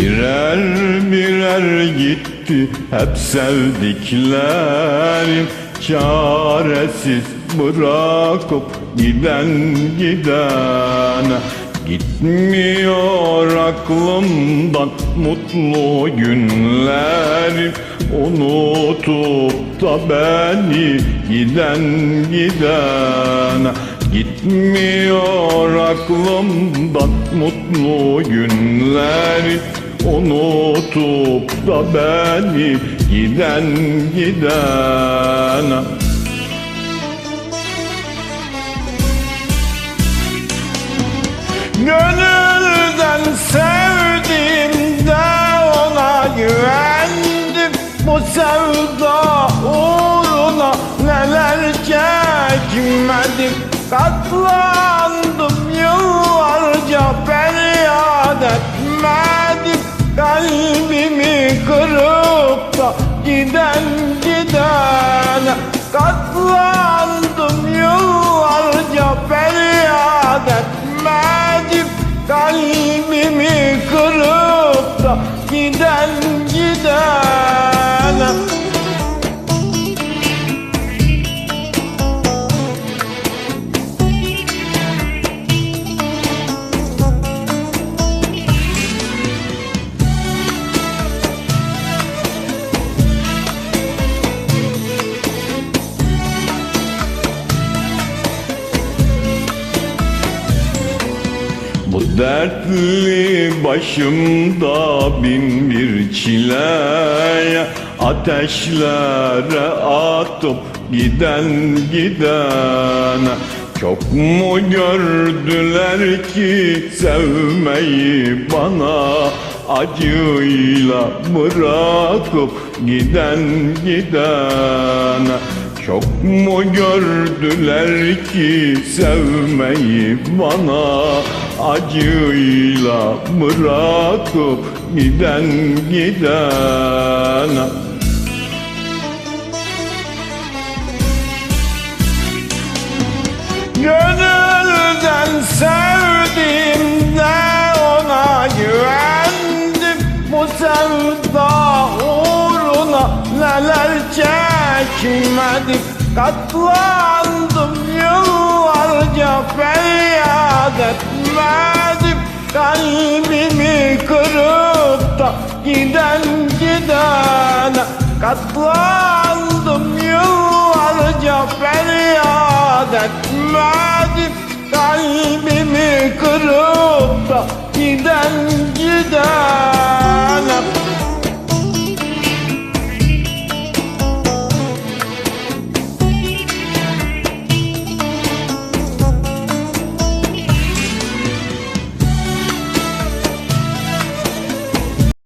Birer birer gitti hep sevdiklerim Çaresiz bırakıp giden gidene Gitmiyor aklımdan mutlu günlerim Unutup da beni giden gidene Gitmiyor aklımdan mutlu günlerim Unutup da beni giden gidene Gönülden sevdiğimde ona güvendim. Bu sevda uğruna neler çekmedim. Katlandım yıllarca feryat etmedim Kalbimi kırıp da giden gidene Katlandım yıllarca feryat etmedim Kalbimi dertli başımda bin bir çileye Ateşlere atıp giden gidene Çok mu gördüler ki sevmeyi bana Acıyla bırakıp giden gidene çok mu gördüler ki sevmeyi bana? Acıyla bırakıp giden gidene. Gönülden sevdiğimde ona güvendim. Bu sevda Çekilmedik katlandım yıllarca feryat etmedim. Kalbimi kırıp da giden gidene Katlandım yıllarca feryat etmedim. Kalbimi kırıp da giden gidene